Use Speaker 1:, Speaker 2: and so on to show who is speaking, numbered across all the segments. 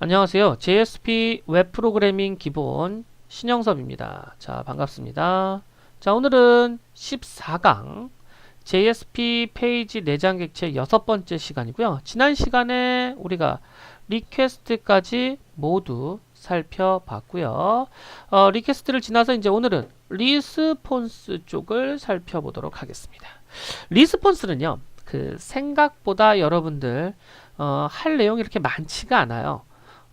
Speaker 1: 안녕하세요. JSP 웹 프로그래밍 기본 신영섭입니다. 자, 반갑습니다. 자, 오늘은 14강 JSP 페이지 내장 객체 여섯 번째 시간이고요. 지난 시간에 우리가 리퀘스트까지 모두 살펴봤고요. 어, 리퀘스트를 지나서 이제 오늘은 리스폰스 쪽을 살펴보도록 하겠습니다. 리스폰스는요. 그 생각보다 여러분들 어, 할 내용이 이렇게 많지가 않아요.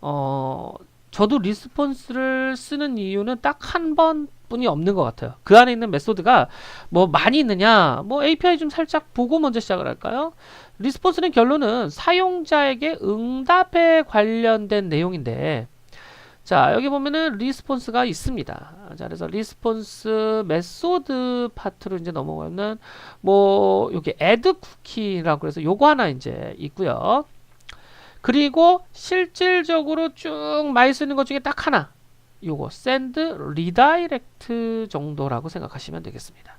Speaker 1: 어, 저도 리스폰스를 쓰는 이유는 딱 한 번뿐이 없는 것 같아요. 그 안에 있는 메소드가 뭐 많이 있느냐, 뭐 API 좀 살짝 보고 먼저 시작을 할까요? 리스폰스는 결론은 사용자에게 응답에 관련된 내용인데, 자, 여기 보면은 리스폰스가 있습니다. 자, 그래서 리스폰스 메소드 파트로 이제 넘어가면, 뭐, 여기 add cookie라고 해서 요거 하나 이제 있고요. 그리고 실질적으로 쭉 많이 쓰는 것 중에 딱 하나. 요거 send redirect 정도라고 생각하시면 되겠습니다.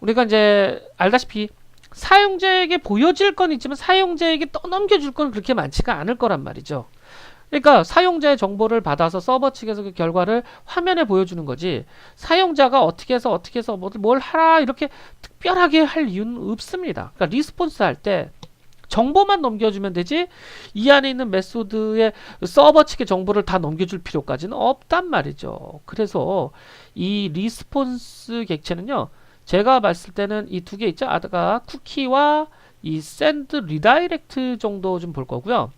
Speaker 1: 우리가 이제 알다시피 사용자에게 보여질 건 있지만 사용자에게 떠넘겨 줄 건 그렇게 많지가 않을 거란 말이죠. 그러니까 사용자의 정보를 받아서 서버 측에서 그 결과를 화면에 보여주는 거지 사용자가 어떻게 해서 어떻게 해서 뭐- 뭘 하라 이렇게 특별하게 할 이유는 없습니다. 그러니까 리스폰스 할 때 정보만 넘겨주면 되지 이 안에 있는 메소드의 서버 측의 정보를 다 넘겨줄 필요까지는 없단 말이죠. 그래서 이 리스폰스 객체는요. 제가 봤을 때는 이 두 개 있죠. 아까 쿠키와 이 send redirect 정도 좀 볼 거고요.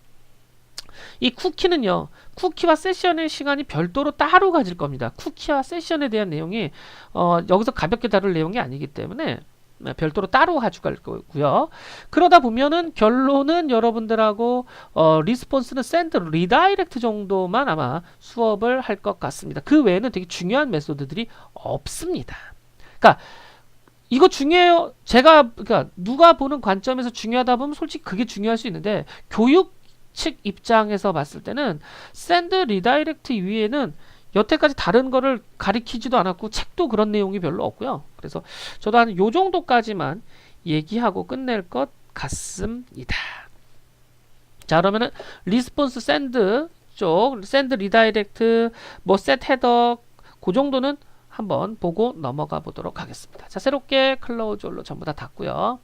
Speaker 1: 이 쿠키는요. 쿠키와 세션의 시간이 별도로 따로 가질 겁니다. 쿠키와 세션에 대한 내용이 어, 여기서 가볍게 다룰 내용이 아니기 때문에 네, 별도로 따로 가져갈 거고요. 그러다 보면은 결론은 여러분들하고 어, 리스폰스는 send redirect 정도만 아마 수업을 할 것 같습니다. 그 외에는 되게 중요한 메소드들이 없습니다. 그러니까 이거 중요해요. 제가 그러니까 누가 보는 관점에서 중요하다 보면 솔직히 그게 중요할 수 있는데 교육 측 입장에서 봤을 때는 send redirect 이외에는 여태까지 다른 거를 가리키지도 않았고 책도 그런 내용이 별로 없고요. 그래서 저도 한 요 정도까지만 얘기하고 끝낼 것 같습니다. 자 그러면은 리스폰스 send 쪽 send redirect 뭐 set header 그 정도는 한번 보고 넘어가 보도록 하겠습니다. 자 새롭게 클로즈홀로 전부 다 닫고요.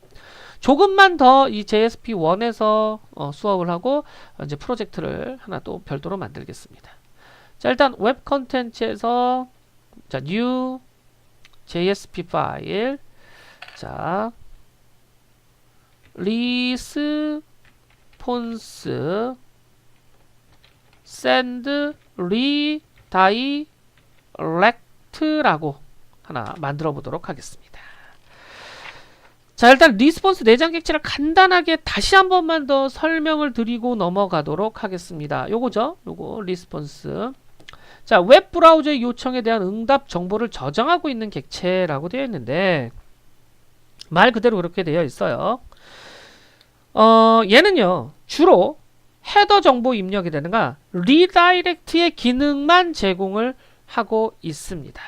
Speaker 1: 조금만 더 이 JSP1에서 어, 수업을 하고 이제 프로젝트를 하나 또 별도로 만들겠습니다. 자 일단 웹 컨텐츠에서 자 new JSP 파일 자 리스폰스 send redirect라고 하나 만들어 보도록 하겠습니다. 자 일단 리스폰스 내장 객체를 간단하게 다시 한 번만 더 설명을 드리고 넘어가도록 하겠습니다. 요거죠. 요거 리스폰스 자, 웹 브라우저의 요청에 대한 응답 정보를 저장하고 있는 객체라고 되어 있는데 말 그대로 그렇게 되어 있어요. 어, 얘는요. 주로 헤더 정보 입력이 되는가 리다이렉트의 기능만 제공을 하고 있습니다.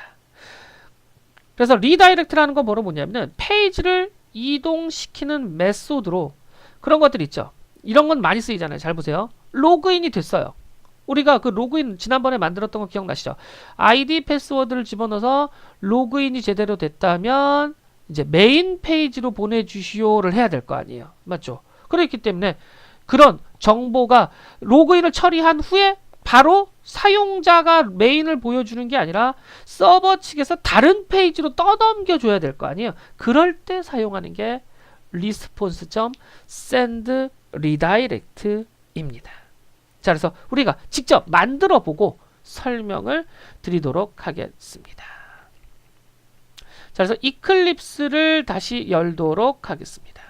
Speaker 1: 그래서 리다이렉트라는 건 뭐로 뭐냐면은 페이지를 이동시키는 메소드로 그런 것들 있죠. 이런 건 많이 쓰이잖아요. 잘 보세요. 로그인이 됐어요. 우리가 그 로그인 지난번에 만들었던 거 기억나시죠? 아이디 패스워드를 집어넣어서 로그인이 제대로 됐다면 이제 메인 페이지로 보내주시오를 해야 될 거 아니에요. 맞죠? 그렇기 때문에 그런 정보가 로그인을 처리한 후에 바로 사용자가 메인을 보여주는 게 아니라 서버 측에서 다른 페이지로 떠넘겨 줘야 될 거 아니에요. 그럴 때 사용하는 게 response.send redirect입니다. 자, 그래서 우리가 직접 만들어 보고 설명을 드리도록 하겠습니다. 자, 그래서 이클립스를 다시 열도록 하겠습니다.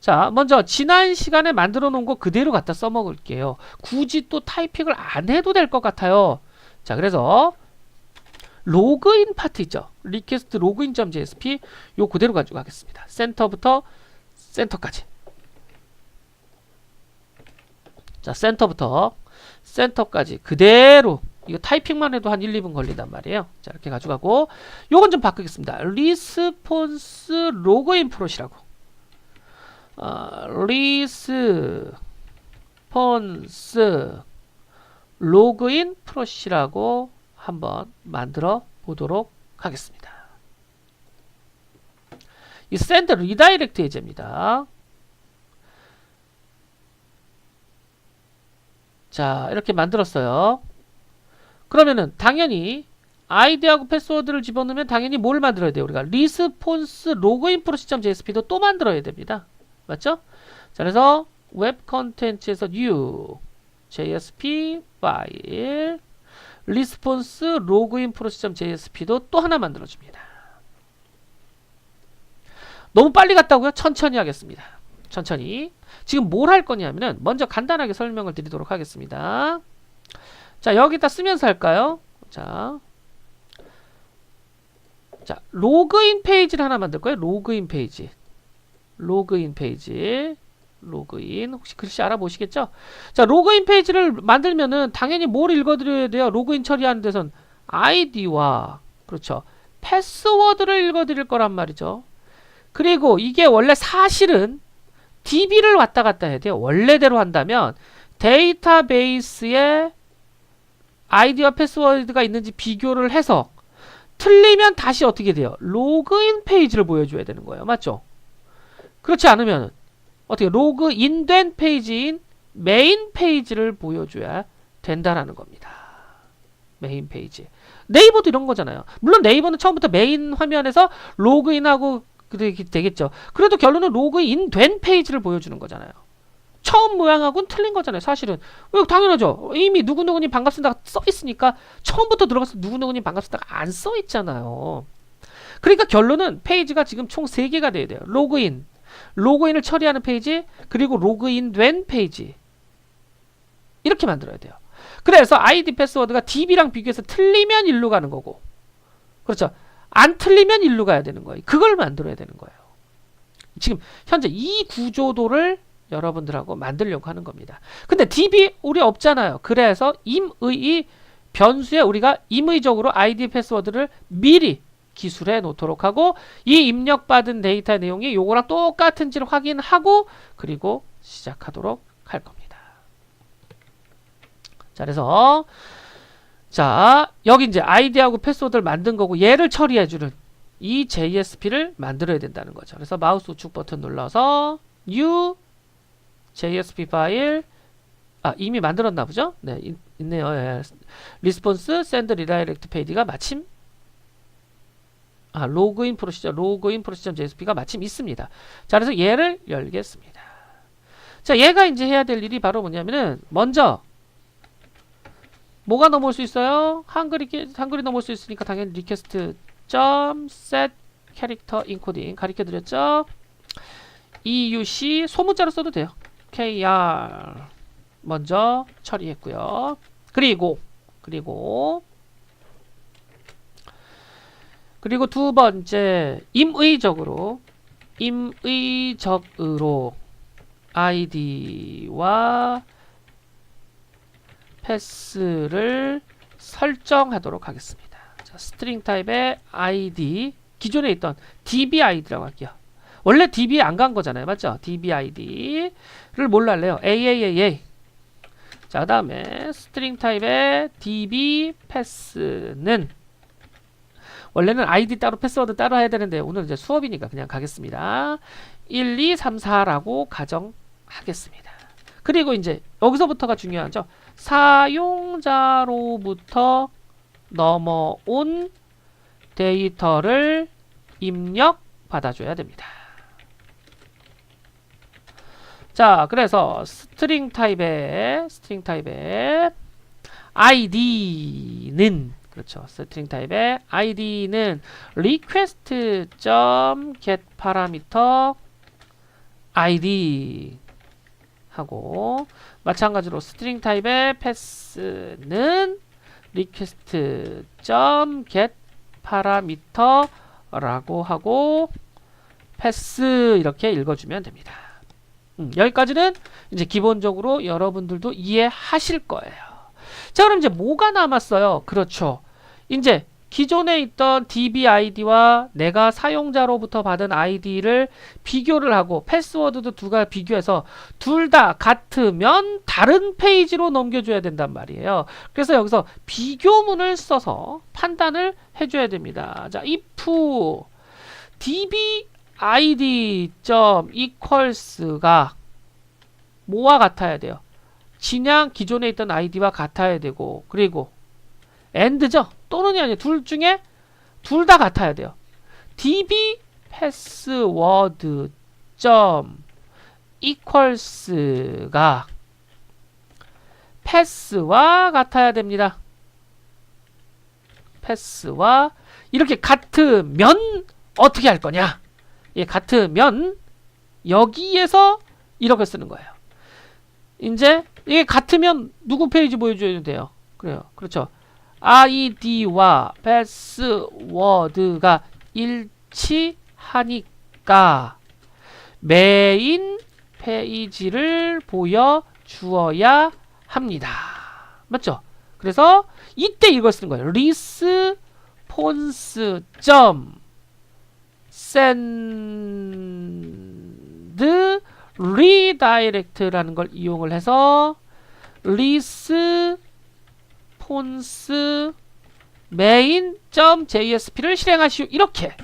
Speaker 1: 자, 먼저 지난 시간에 만들어 놓은 거 그대로 갖다 써먹을게요. 굳이 또 타이핑을 안 해도 될 것 같아요. 자, 그래서 로그인 파트 있죠. 리퀘스트 로그인.jsp 요 그대로 가지고 가겠습니다. 센터부터 센터까지. 자, 센터부터 센터까지 그대로 이거 타이핑만 해도 한 1, 2분 걸린단 말이에요. 자, 이렇게 가져가고 요건 좀 바꾸겠습니다. 리스폰스 로그인 프로시라고. 어, 리스 리스폰스 로그인 프로시라고 한번 만들어 보도록 하겠습니다. 이 send redirect 예제입니다. 자, 이렇게 만들었어요. 그러면은 당연히 아이디하고 패스워드를 집어넣으면 당연히 뭘 만들어야 돼요? 우리가 리스폰스 로그인 프로시.jsp도 또 만들어야 됩니다. 맞죠? 자, 그래서 웹 컨텐츠에서 new JSP 파일 리스폰스 로그인 프로시.jsp도 또 하나 만들어 줍니다. 너무 빨리 갔다고요? 천천히 하겠습니다. 천천히. 지금 뭘 할 거냐면은 먼저 간단하게 설명을 드리도록 하겠습니다. 자, 여기다 쓰면서 할까요? 자. 자, 로그인 페이지를 하나 만들 거예요. 로그인 페이지. 로그인 페이지. 로그인. 혹시 글씨 알아보시겠죠? 자, 로그인 페이지를 만들면은 당연히 뭘 읽어드려야 돼요? 로그인 처리하는 데선 아이디와 그렇죠. 패스워드를 읽어드릴 거란 말이죠. 그리고 이게 원래 사실은 DB를 왔다 갔다 해야 돼요. 원래대로 한다면 데이터베이스에 아이디와 패스워드가 있는지 비교를 해서 틀리면 다시 어떻게 돼요? 로그인 페이지를 보여줘야 되는 거예요. 맞죠? 그렇지 않으면 어떻게 로그인 된 페이지인 메인 페이지를 보여줘야 된다라는 겁니다. 메인 페이지. 네이버도 이런 거잖아요. 물론 네이버는 처음부터 메인 화면에서 로그인하고 그렇게 되겠죠. 그래도 결론은 로그인 된 페이지를 보여주는 거잖아요. 처음 모양하고는 틀린 거잖아요. 사실은. 왜 당연하죠. 이미 누구누구님 반갑습니다 써 있으니까 처음부터 들어가서 누구누구님 반갑습니다 안써 있잖아요. 그러니까 결론은 페이지가 지금 총 3개가 돼야 돼요. 로그인, 로그인을 처리하는 페이지, 그리고 로그인 된 페이지. 이렇게 만들어야 돼요. 그래서 아이디 패스워드가 DB랑 비교해서 틀리면 일로 가는 거고. 그렇죠. 안 틀리면 일로 가야 되는 거예요. 그걸 만들어야 되는 거예요. 지금 현재 이 구조도를 여러분들하고 만들려고 하는 겁니다. 근데 DB 우리 없잖아요. 그래서 임의 변수에 우리가 임의적으로 아이디 패스워드를 미리 기술해 놓도록 하고 이 입력받은 데이터 내용이 요거랑 똑같은지를 확인하고 그리고 시작하도록 할 겁니다. 자, 그래서 자, 여기 이제 아이디하고 패스워드를 만든 거고 얘를 처리해 주는 이 JSP를 만들어야 된다는 거죠. 그래서 마우스 우측 버튼 눌러서 new JSP 파일 아, 이미 만들었나 보죠? 네, 있, 네요 예. 리스폰스 샌드 리다이렉트 페이지가 마침 아, 로그인 프로시저 로그인 프로시저 JSP가 마침 있습니다. 자, 그래서 얘를 열겠습니다. 자, 얘가 이제 해야 될 일이 바로 뭐냐면은 먼저 뭐가 넘어올 수 있어요? 한글이 한글이 넘어올 수 있으니까 당연히 리퀘스트 점 set 캐릭터 인코딩 가르쳐 드렸죠? EUC 소문자로 써도 돼요. KR 먼저 처리했고요. 그리고 그리고 그리고 두 번째 임의적으로 임의적으로 아이디와 패스를 설정하도록 하겠습니다. 자, 스트링 타입의 id 기존에 있던 dbid라고 할게요. 원래 db 안 간 거잖아요. 맞죠? dbid를 뭘로 할래요? AAAA. 자, 그 다음에 스트링 타입의 db 패스는 원래는 id 따로 패스워드 따로 해야 되는데 오늘 이제 수업이니까 그냥 가겠습니다. 1, 2, 3, 4라고 가정하겠습니다. 그리고 이제 여기서부터가 중요하죠. 사용자로부터 넘어온 데이터를 입력 받아줘야 됩니다. 자, 그래서 스트링 타입의 스트링 타입의 id는 그렇죠. 스트링 타입의 id는 request.getParameter id 하고 마찬가지로 스트링 타입의 패스는 request.getParameter라고 하고 패스 이렇게 읽어주면 됩니다. 음, 여기까지는 이제 기본적으로 여러분들도 이해하실 거예요. 자, 그럼 이제 뭐가 남았어요? 그렇죠. 이제 기존에 있던 DB 아이디와 내가 사용자로부터 받은 아이디를 비교를 하고 패스워드도 두 가지 비교해서 둘 다 같으면 다른 페이지로 넘겨줘야 된단 말이에요. 그래서 여기서 비교문을 써서 판단을 해줘야 됩니다. 자, if db id 점 equals가 뭐와 같아야 돼요? 진양 기존에 있던 아이디와 같아야 되고 그리고 and죠 또는이 아니에요. 둘 중에 둘 다 같아야 돼요. db password 점 equals가 패스와 같아야 됩니다. 패스와 이렇게 같으면 어떻게 할 거냐? 예, 같으면 여기에서 이렇게 쓰는 거예요. 이제 이게 같으면 누구 페이지 보여줘야 돼요? 그래요. 그렇죠 아이디와 패스워드가 일치하니까 메인 페이지를 보여주어야 합니다. 맞죠? 그래서 이때 이걸 쓰는 거예요. 점 send redirect라는 걸 이용을 해서 리스 폰스 main.jsp를 실행하시오. 이렇게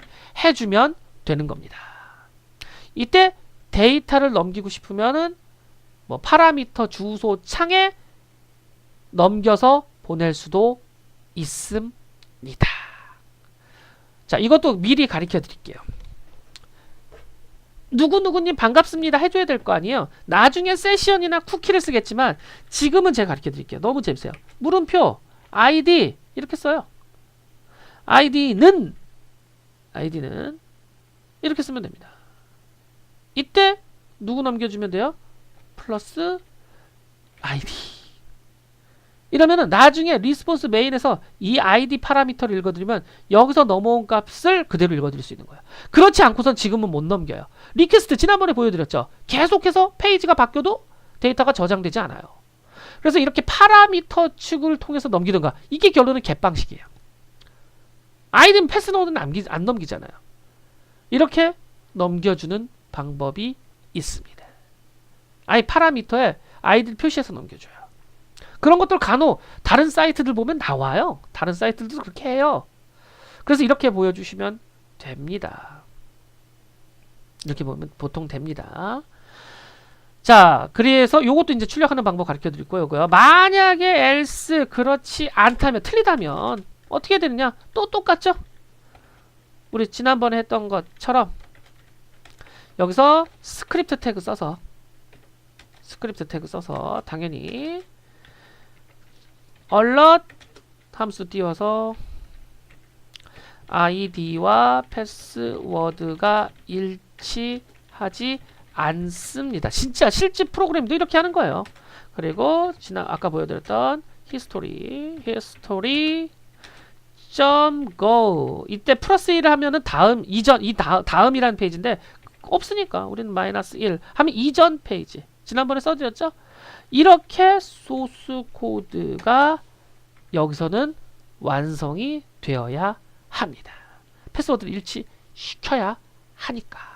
Speaker 1: 해주면 되는 겁니다. 이때 데이터를 넘기고 싶으면은 뭐 파라미터 주소 창에 넘겨서 보낼 수도 있습니다. 자, 이것도 미리 가르쳐 드릴게요. 누구누구님 반갑습니다 해줘야 될 거 아니에요. 나중에 세션이나 쿠키를 쓰겠지만 지금은 제가 가르쳐 드릴게요. 너무 재밌어요. 물음표, 아이디 이렇게 써요. 아이디는 아이디는 이렇게 쓰면 됩니다. 이때 누구 넘겨주면 돼요? 플러스 아이디 이러면은 나중에 리스폰스 메인에서 이 아이디 파라미터를 읽어드리면 여기서 넘어온 값을 그대로 읽어드릴 수 있는 거예요. 그렇지 않고선 지금은 못 넘겨요. 리퀘스트 지난번에 보여드렸죠. 계속해서 페이지가 바뀌어도 데이터가 저장되지 않아요. 그래서 이렇게 파라미터 축을 통해서 넘기든가 이게 결론은 겟 방식이에요. 아이디는 패스노드는 남기, 안 넘기잖아요. 이렇게 넘겨주는 방법이 있습니다. 아이 파라미터에 아이디를 표시해서 넘겨줘요. 그런 것들 간혹 다른 사이트들 보면 나와요. 다른 사이트들도 그렇게 해요. 그래서 이렇게 보여주시면 됩니다. 이렇게 보면 보통 됩니다. 자, 그래서 요것도 이제 출력하는 방법 가르쳐 드릴 거고요. 만약에 else 그렇지 않다면 틀리다면 어떻게 되느냐? 또 똑같죠? 우리 지난번에 했던 것처럼 여기서 스크립트 태그 써서 스크립트 태그 써서 당연히 alert 함수 띄워서 아이디와 패스워드가 일치하지 않습니다. 진짜 실제 프로그램도 이렇게 하는 거예요. 그리고 지난 아까 보여드렸던 히스토리 히스토리 .go 이때 플러스 1을 하면은 다음 이전 이 다, 다음이라는 페이지인데 없으니까 우리는 마이너스 1 하면 이전 페이지. 지난번에 써드렸죠? 이렇게 소스 코드가 여기서는 완성이 되어야 합니다. 패스워드를 일치시켜야 하니까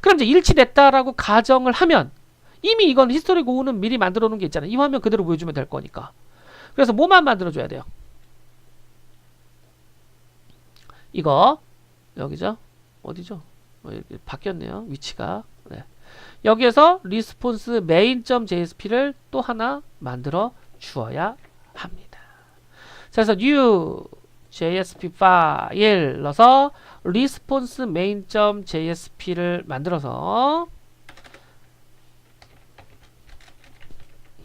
Speaker 1: 그럼 이제 일치됐다라고 가정을 하면 이미 이건 히스토리 고우는 미리 만들어 놓은 게 있잖아요. 이 화면 그대로 보여주면 될 거니까. 그래서 뭐만 만들어 줘야 돼요? 이거 여기죠? 어디죠? 어, 바뀌었네요. 위치가. 네. 여기에서 리스폰스 main.jsp를 또 하나 만들어 주어야 합니다. 자, 그래서 new JSP 파일 넣어서 response main.jsp를 만들어서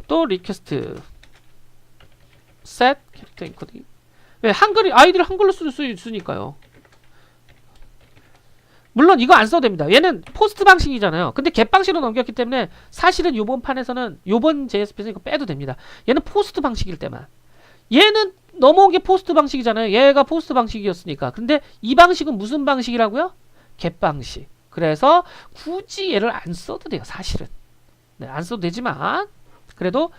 Speaker 1: 또 request set 캐릭터 인코딩 왜 한글이 아이디를 한글로 쓸 수 있으니까요. 물론 이거 안 써도 됩니다. 얘는 포스트 방식이잖아요. 근데 겟 방식으로 넘겼기 때문에 사실은 요번 판에서는 요번 JSP에서 이거 빼도 됩니다. 얘는 포스트 방식일 때만. 얘는 넘어온 게 포스트 방식이잖아요. 얘가 포스트 방식이었으니까. 근데 이 방식은 무슨 방식이라고요? 겟 방식. 그래서 굳이 얘를 안 써도 돼요. 사실은. 네, 안 써도 되지만 그래도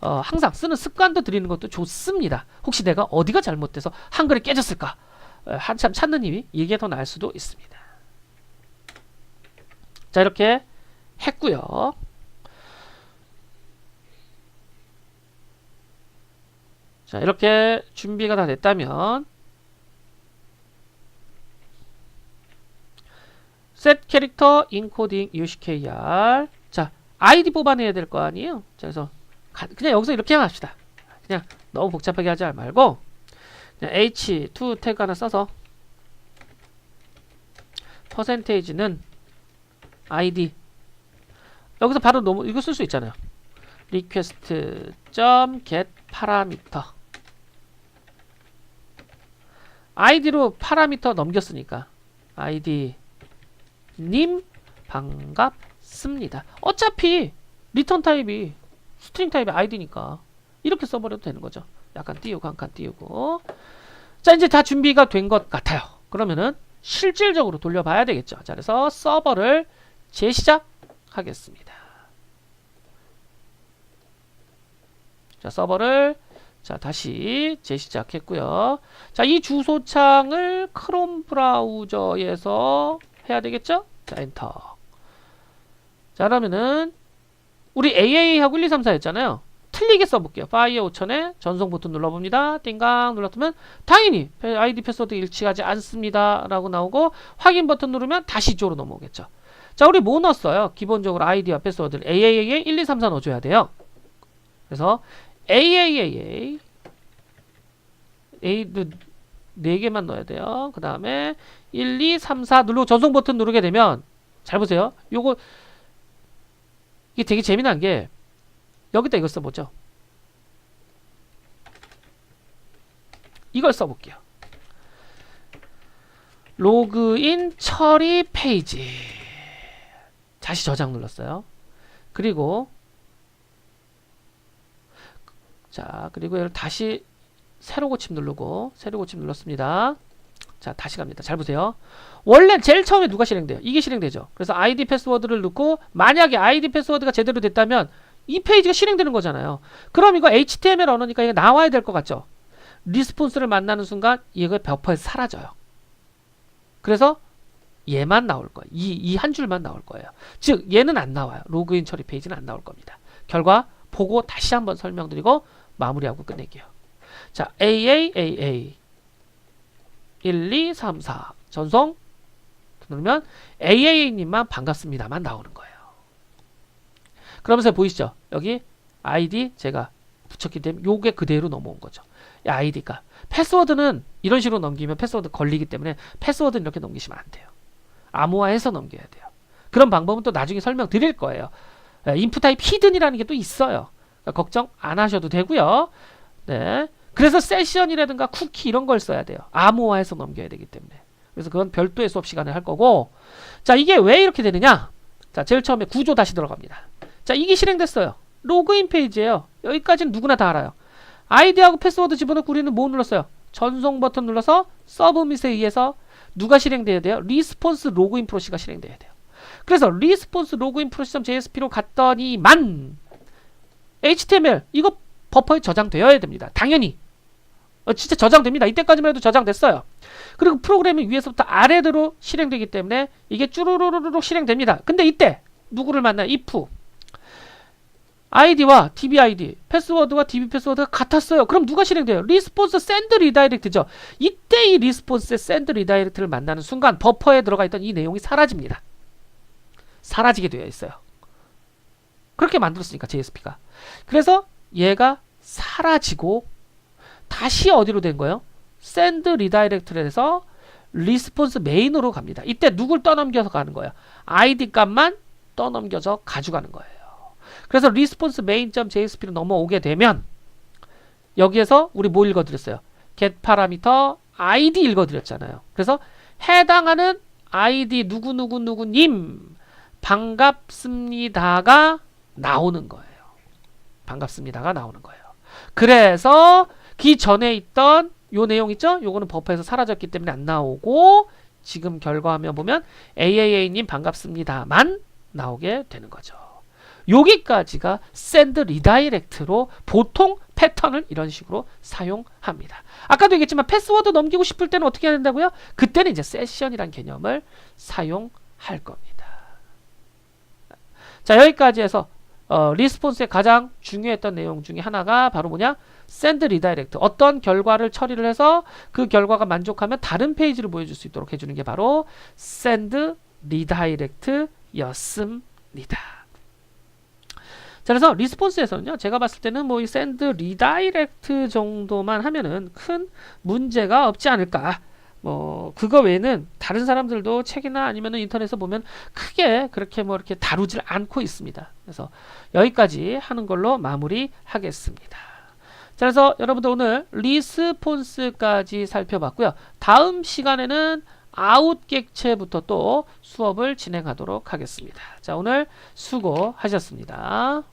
Speaker 1: 어, 항상 쓰는 습관도 들이는 것도 좋습니다. 혹시 내가 어디가 잘못돼서 한글이 깨졌을까? 어, 한참 찾는 힘이 이게 더 나을 수도 있습니다. 자 이렇게 했고요. 자 이렇게 준비가 다 됐다면 set 캐릭터 인코딩 UCKR 자 아이디 뽑아내야 될 거 아니에요? 자 그래서 가- 그냥 여기서 이렇게 합시다. 그냥 너무 복잡하게 하지 말고 그냥 h2 태그 하나 써서 퍼센테이지는 id 여기서 바로 너무 이거 쓸 수 있잖아요. request id로 파라미터 넘겼으니까 id 님 반갑습니다. 어차피 리턴 타입이 스트링 타입의 아이디니까 이렇게 써버려도 되는 거죠. 약간 띄우고 한 칸 띄우고 자 이제 다 준비가 된 것 같아요. 그러면은 실질적으로 돌려봐야 되겠죠. 자 그래서 서버를 재시작하겠습니다. 자 서버를 자 다시 재시작했고요. 자 이 주소창을 크롬 브라우저에서 해야 되겠죠? 자, 엔터. 자, 그러면은 우리 AA하고 1, 2, 3, 4 했잖아요. 틀리게 써볼게요. 파이어 5000에 전송 버튼 눌러봅니다. 띵강 눌렀으면 당연히 아이디 패스워드 일치하지 않습니다. 라고 나오고 확인 버튼 누르면 다시 이쪽으로 넘어오겠죠. 자, 우리 뭐 넣었어요? 기본적으로 아이디와 패스워드를 AAA 1, 2, 3, 4 넣어줘야 돼요. 그래서 AAAA A도 4개만 넣어야 돼요. 그 다음에 1, 2, 3, 4 누르고 전송 버튼 누르게 되면 잘 보세요. 요거 이게 되게 재미난 게 여기다 이거 써보죠. 이걸 써볼게요. 로그인 처리 페이지 다시 저장 눌렀어요. 그리고 자 그리고 이걸 다시 새로 고침 누르고 새로 고침 눌렀습니다. 자 다시 갑니다. 잘 보세요. 원래 제일 처음에 누가 실행돼요? 이게 실행되죠. 그래서 아이디 패스워드를 넣고 만약에 아이디 패스워드가 제대로 됐다면 이 페이지가 실행되는 거잖아요. 그럼 이거 HTML 언어니까 이거 나와야 될 것 같죠. 리스폰스를 만나는 순간 이거 버퍼에서 사라져요. 그래서 얘만 나올 거예요. 이 이 한 줄만 나올 거예요. 즉 얘는 안 나와요. 로그인 처리 페이지는 안 나올 겁니다. 결과 보고 다시 한번 설명드리고 마무리하고 끝낼게요. 자, AAAA 1, 2, 3, 4 전송 누르면 AAA님만 반갑습니다만 나오는 거예요. 그러면서 보이시죠? 여기 아이디 제가 붙였기 때문에 요게 그대로 넘어온 거죠. 이 아이디가 패스워드는 이런 식으로 넘기면 패스워드 걸리기 때문에 패스워드는 이렇게 넘기시면 안 돼요. 암호화해서 넘겨야 돼요. 그런 방법은 또 나중에 설명드릴 거예요. 인풋 타입 히든이라는 게 또 있어요. 그러니까 걱정 안 하셔도 되고요. 네. 그래서 세션이라든가 쿠키 이런 걸 써야 돼요. 암호화해서 넘겨야 되기 때문에. 그래서 그건 별도의 수업 시간에 할 거고. 자, 이게 왜 이렇게 되느냐? 자, 제일 처음에 구조 다시 들어갑니다. 자, 이게 실행됐어요. 로그인 페이지예요. 여기까지는 누구나 다 알아요. 아이디하고 패스워드 집어넣고 우리는 뭐 눌렀어요? 전송 버튼 눌러서 서브밋에 의해서 누가 실행돼야 돼요? 리스폰스 로그인 프로시가 실행돼야 돼요. 그래서 리스폰스 로그인 프로시.jsp로 갔더니만 HTML 이거 버퍼에 저장되어야 됩니다. 당연히 어, 진짜 저장됩니다. 이때까지만 해도 저장됐어요. 그리고 프로그램이 위에서부터 아래로 실행되기 때문에 이게 쭈루루루루 실행됩니다. 근데 이때 누구를 만나요? if 아이디와 dbid 패스워드와 db 패스워드가 같았어요. 그럼 누가 실행돼요? 리스폰스 샌드 리다이렉트죠. 이때 이 리스폰스의 샌드 리다이렉트를 만나는 순간 버퍼에 들어가 있던 이 내용이 사라집니다. 사라지게 되어 있어요. 그렇게 만들었으니까 JSP가. 그래서 얘가 사라지고 다시 어디로 된 거예요? 샌드 리다이렉트에서 리스폰스 메인으로 갑니다. 이때 누굴 떠넘겨서 가는 거예요? 아이디 값만 떠넘겨서 가져가는 거예요. 그래서 리스폰스 메인.jsp로 넘어오게 되면 여기에서 우리 뭐 읽어드렸어요? get 파라미터 id 읽어드렸잖아요. 그래서 해당하는 아이디 누구누구누구님 반갑습니다가 나오는 거예요. 반갑습니다가 나오는 거예요. 그래서 그 전에 있던 요 내용 있죠? 요거는 버퍼에서 사라졌기 때문에 안 나오고 지금 결과화면 보면 AAA님 반갑습니다만 나오게 되는 거죠. 여기까지가 샌드 리다이렉트로 보통 패턴을 이런 식으로 사용합니다. 아까도 얘기했지만 패스워드 넘기고 싶을 때는 어떻게 해야 된다고요? 그때는 이제 세션이란 개념을 사용할 겁니다. 자 여기까지 해서 어, 리스폰스의 가장 중요했던 내용 중에 하나가 바로 뭐냐? 샌드 리다이렉트. 어떤 결과를 처리를 해서 그 결과가 만족하면 다른 페이지를 보여줄 수 있도록 해주는 게 바로 샌드 리다이렉트였습니다. 자, 그래서 리스폰스에서는요, 제가 봤을 때는 뭐 이 샌드 리다이렉트 정도만 하면은 큰 문제가 없지 않을까. 뭐 그거 외에는 다른 사람들도 책이나 아니면은 인터넷에서 보면 크게 그렇게 뭐 이렇게 다루질 않고 있습니다. 그래서 여기까지 하는 걸로 마무리하겠습니다. 자, 그래서 여러분들 오늘 리스폰스까지 살펴봤고요. 다음 시간에는 아웃 객체부터 또 수업을 진행하도록 하겠습니다. 자, 오늘 수고하셨습니다.